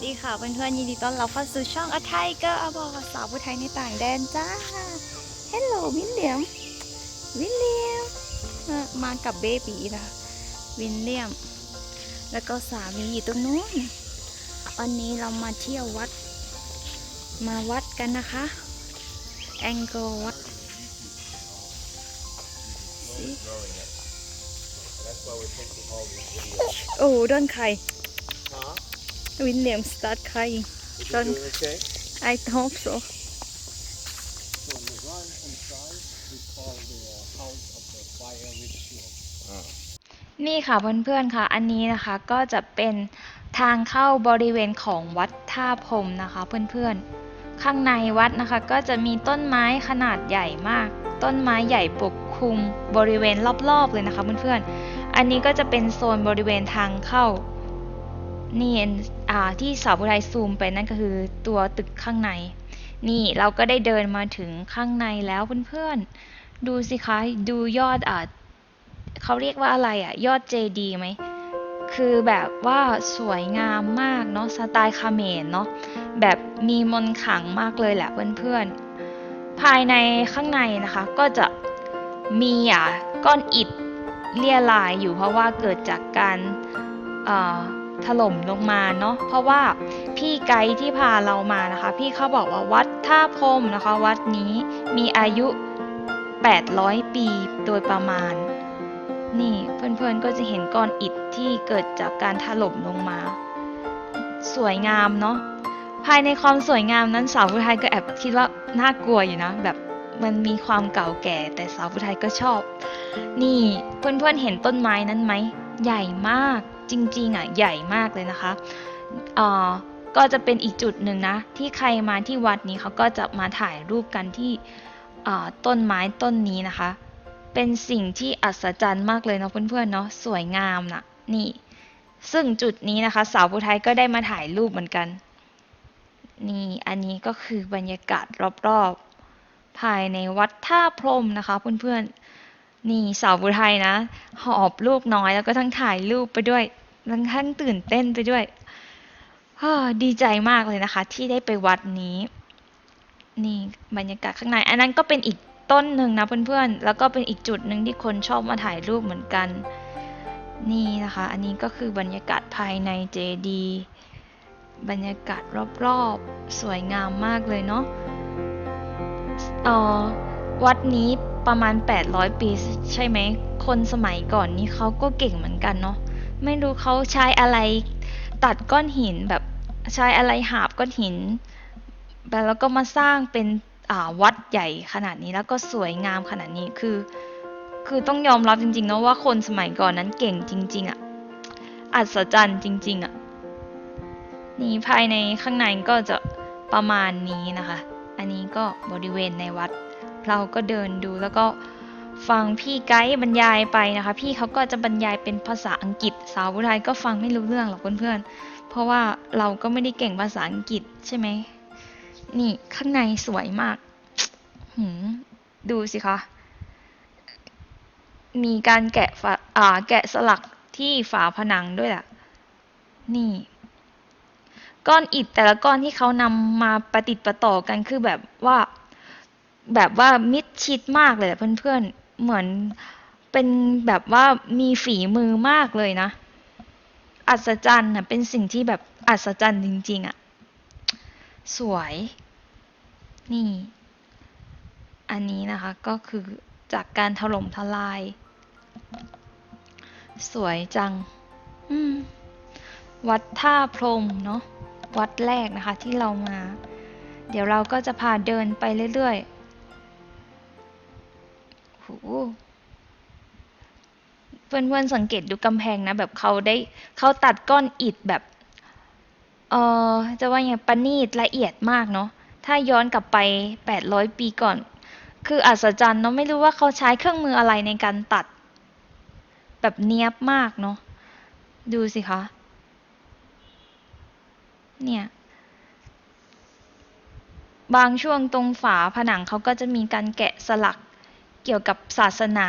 ดีค่ะเพื่อนๆยินดีต้อนรับเข้าสู่ช่องอไทยเกอร์อบอกสาวผู้ไทยในต่างแดนจ้าเฮลโหลวินเลียมวินเลียมมากับเบบีนะวินเลียม แล้วก็สามีอยู่ตรงนู้นวันนี้เรามาเที่ยววัด มาวัดกันนะคะแองเกิลวัดโอ้โดนใคร วินเลียม start crying Is Don't, okay? I hope so So the run inside is called the house of the Fire Ritual. นี่ค่ะเพื่อนๆค่ะ อันนี้นะคะก็จะเป็นทางเข้าบริเวณของวัดท่าพรมนะคะ เพื่อนๆ ข้างในวัดนะคะก็จะมีต้นไม้ขนาดใหญ่มาก ต้นไม้ใหญ่ปกคลุมบริเวณรอบๆเลยนะคะเพื่อนๆ อันนี้ก็จะเป็นโซนบริเวณทางเข้านี่อ่า ที่สาวผู้ไทยซูมไปนั่นก็คือตัวตึกข้างใน นี่เราก็ได้เดินมาถึงข้างในแล้วเพื่อนๆ ดูสิคะดูยอดอ่าเขาเรียกว่าอะไรอะยอดเจดีไหม คือแบบว่าสวยงามมากเนาะสไตล์คาเมรเนาะแบบมีมนขังมากเลยแหละเพื่อนๆ ภายในข้างในนะคะ ก็จะมีอะก้อนอิฐเลี่ยลายอยู่เพราะว่าเกิดจากการอ่อ ถล่มลงมาเนาะเพราะว่าพี่ไกด์ที่พาเรามานะคะ พี่เขาบอกว่าวัดท่าพรมนะคะ วัดนี้มีอายุ 800 ปีโดยประมาณ นี่เพื่อนๆก็จะเห็นก้อนอิฐที่เกิดจากการถล่มลงมา สวยงามเนาะภายในความสวยงามนั้นสาวผู้ไทยก็แอบคิดว่าน่ากลัวอยู่นะ แบบมันมีความเก่าแก่ แต่สาวผู้ไทยก็ชอบ นี่เพื่อนๆเห็นต้นไม้นั้นไหม ใหญ่มาก จริงๆอะใหญ่มากเลยนะคะเอ่อก็จะเป็นอีกจุดหนึ่งนะ ที่ใครมาที่วัดนี้เขาก็จะมาถ่ายรูปกันที่เอ่อต้นไม้ต้นนี้นะคะ เป็นสิ่งที่อัศจรรย์มากเลยเนาะเพื่อนๆเนาะสวยงามน่ะนี่ ซึ่งจุดนี้นะคะ สาวผู้ไทยก็ได้มาถ่ายรูปเหมือนกัน นี่อันนี้ก็คือบรรยากาศรอบๆ ภายในวัดท่าพรมนะคะเพื่อนๆ นี่สาวผู้ไทยนะ หอบลูกน้อยแล้วก็ทั้งถ่ายรูปไปด้วยทั้งทั้งตื่นเต้นไปด้วยดีใจมากเลยนะคะ ที่ได้ไปวัดนี้ นี่บรรยากาศข้างใน อันนั้นก็เป็นอีกต้นหนึ่งนะเพื่อนๆ แล้วก็เป็นอีกจุดหนึ่งที่คนชอบมาถ่ายรูปเหมือนกัน นี่นะคะ อันนี้ก็คือบรรยากาศภายในเจดีบรรยากาศรอบๆ สวยงามมากเลยเนาะเออวัดนี้ ประมาณ 800 ปีใช่ไหม คนสมัยก่อนนี่เขาก็เก่งเหมือนกันเนาะ ไม่รู้เขาใช้อะไรตัดก้อนหินแบบใช้อะไรหาบก้อนหิน แล้วก็มาสร้างเป็นวัดใหญ่ขนาดนี้แล้วก็สวยงามขนาดนี้คือ คือต้องยอมรับจริงๆนะว่าคนสมัยก่อนนั้นเก่งจริง ๆอะ่ะอัศจรรย์จริง ๆอะ่ะนี่ภายในข้างในก็จะประมาณนี้นะคะ อันนี้ก็บริเวณในวัด เราก็เดินดูแล้วก็ฟังพี่ไกด์บรรยายไปนะคะ พี่เขาก็จะบรรยายเป็นภาษาอังกฤษ สาวผู้ไทยก็ฟังไม่รู้เรื่องหรอกเพื่อนๆ เพราะว่าเราก็ไม่ได้เก่งภาษาอังกฤษใช่ไหมนี่ข้างในสวยมากหืมดูสิคะ มีการแกะฝาอ่าแกะสลักที่ฝาผนังด้วยแหละนี่ ก้อนอิฐแต่ละก้อนที่เขานำมาประติดประต่อกันคือแบบว่า แบบว่ามิดชิดมากเลยอะเพื่อนๆ เหมือนเป็นแบบว่ามีฝีมือมากเลยนะ อัศจรรย์นะเป็นสิ่งที่แบบอัศจรรย์จริงๆอะสวย นี่ อันนี้นะคะก็คือจากการถล่มทลาย สวยจัง อืม วัดท่าพรมเนาะ วัดแรกนะคะที่เรามา เดี๋ยวเราก็จะพาเดินไปเรื่อยๆ โหเพื่อนๆสังเกตดูกำแพงนะ แบบเขาได้เขาตัดก้อนอิฐแบบ เออจะว่าไงประณีตละเอียดมากเนาะถ้าย้อนกลับไป 800 ปีก่อน คืออัศจรรย์เนาะไม่รู้ว่าเขาใช้เครื่องมืออะไรในการตัด แบบเนี้ยบมากเนาะดูสิคะ เนี่ย บางช่วงตรงฝาผนังเขาก็จะมีการแกะสลัก เกี่ยวกับศาสนา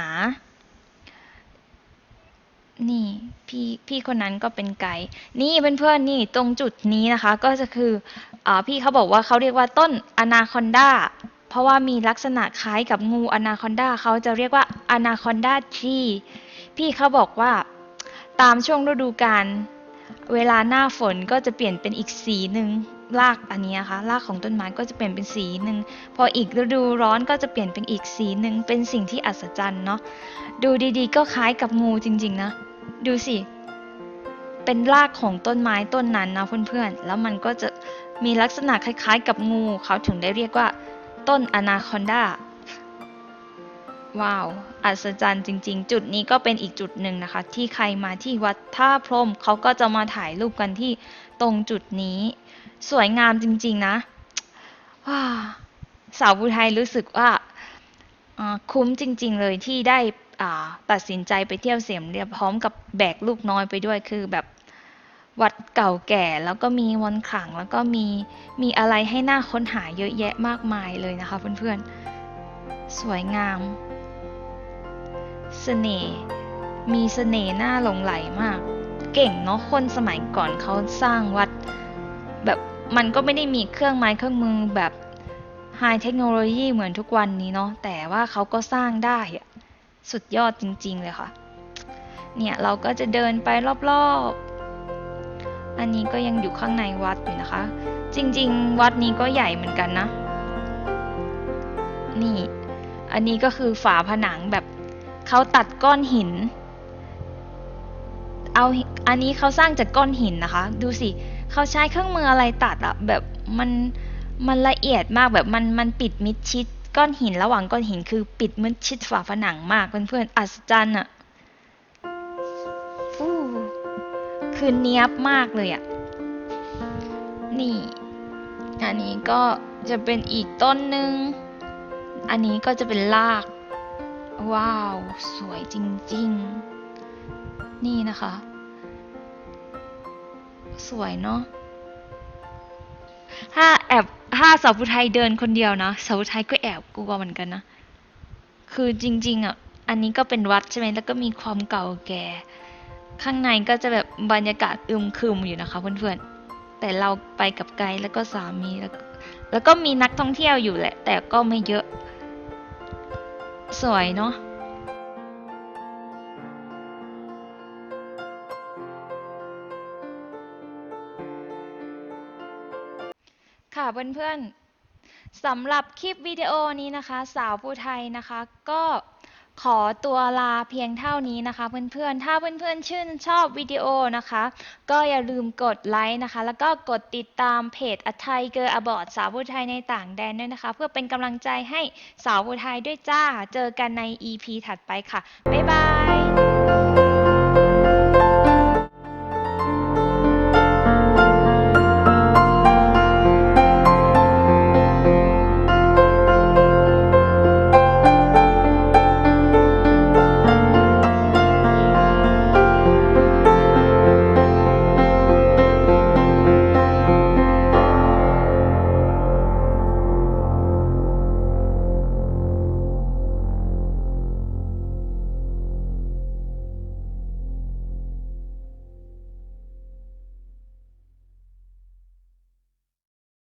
นี่พี่พี่คนนั้นก็เป็นไกด์นี่เพื่อนๆนี่ตรงจุดนี้นะคะ ก็จะคืออ่าพี่เขาบอกว่าเขาเรียกว่าต้นอนาคอนดาเพราะว่ามีลักษณะคล้ายกับงูอนาคอนดาเขาจะเรียกว่าอนาคอนดาทีพี่เขาบอกว่าตามช่วงฤดูกาลเวลาหน้าฝนก็จะเปลี่ยนเป็นอีกสีหนึ่ง รากอันนี้นะคะรากของต้นไม้ก็จะเปลี่ยนเป็นสีหนึ่งพออีกฤดูร้อนก็จะเปลี่ยนเป็นอีกสีหนึ่งเป็นสิ่งที่อัศจรรย์เนาะดูดีๆ ก็คล้ายกับงูจริง ๆ นะ ดูสิ เป็นรากของต้นไม้ต้นนั้นนะเพื่อนๆแล้วมันก็จะมีลักษณะคล้าย ๆ กับงูเขาถึงได้เรียกว่า ต้นอนาคอนดาว้าว อัศจรรย์จริง ๆ จุดนี้ก็เป็นอีกจุดหนึ่งนะคะ ที่ใครมาที่วัดท่าพรมเขาก็จะมาถ่ายรูปกันที่ตรงจุดนี้ สวยงามจริง ๆ นะว้าสาวภูไทยรู้สึกว่าคุ้มจริง ๆ เลยที่ได้ตัดสินใจไปเที่ยวเสียมเรียบพร้อมกับแบกลูกน้อยไปด้วยคือแบบวัดเก่าแก่แล้วก็มีมนขลังแล้วก็มีมีอะไรให้น่าค้นหาเยอะแยะมากมายเลยนะคะเพื่อนๆ สวยงามเสน่ห์มีเสน่ห์น่าหลงไหลมาก เก่งเนาะคนสมัยก่อนเขาสร้างวัด มันก็ไม่ได้มีเครื่องไม้เครื่องมือแบบไฮเทคโนโลยีเหมือนทุกวันนี้เนาะแต่ว่าเขาก็สร้างได้สุดยอดจริง ๆ เลยค่ะ เนี่ยเราก็จะเดินไปรอบๆ อันนี้ก็ยังอยู่ข้างในวัดอยู่นะคะ จริง ๆ วัดนี้ก็ใหญ่เหมือนกันนะ นี่ อันนี้ก็คือฝาผนังแบบเขาตัดก้อนหิน เอาอันนี้เขาสร้างจากก้อนหินนะคะ ดูสิ เขาใช้เครื่องมืออะไรตัดอะแบบมันมันละเอียดมากแบบมันมันปิดมิดชิดก้อนหินระหว่างก้อนหินคือปิดมิดชิดฝาผนังมากเพื่อนๆอัศจรรย์อะฟูคือเนี้ยบมากเลยอะนี่อันนี้ก็จะเป็นอีกต้นหนึ่งอันนี้ก็จะเป็นราก ว้าว สวยจริง ๆ นี่นะคะ สวยเนาะถ้าแอบถ้าสาวผู้ไทยเดินคนเดียวนะสาวผู้ไทยก็แอบกลัวเหมือนกันนะ คือจริง ๆอะอันนี้ก็เป็นวัดใช่ไหมแล้วก็มีความเก่าแก่ ข้างในก็จะแบบบรรยากาศอึมครึมอยู่นะคะเพื่อนๆแต่เราไปกับไกด์แล้วก็สามีแล้วแล้วก็มีนักท่องเที่ยวอยู่แหละ แต่ก็ไม่เยอะ สวยเนาะ เพื่อนๆสำหรับคลิปวิดีโอนี้นะคะ สาวผู้ไทยนะคะ ก็ขอตัวลาเพียงเท่านี้นะคะเพื่อนๆ ถ้าเพื่อนๆ ชื่นชอบวิดีโอนะคะ ก็อย่าลืมกดไลค์นะคะ แล้วก็กดติดตามเพจ A Thai Girl Abroad สาวผู้ไทยในต่างแดนด้วยนะคะ เพื่อเป็นกำลังใจให้สาวผู้ไทยด้วยจ้า เจอกันใน EP ถัดไปค่ะ บ๊ายบาย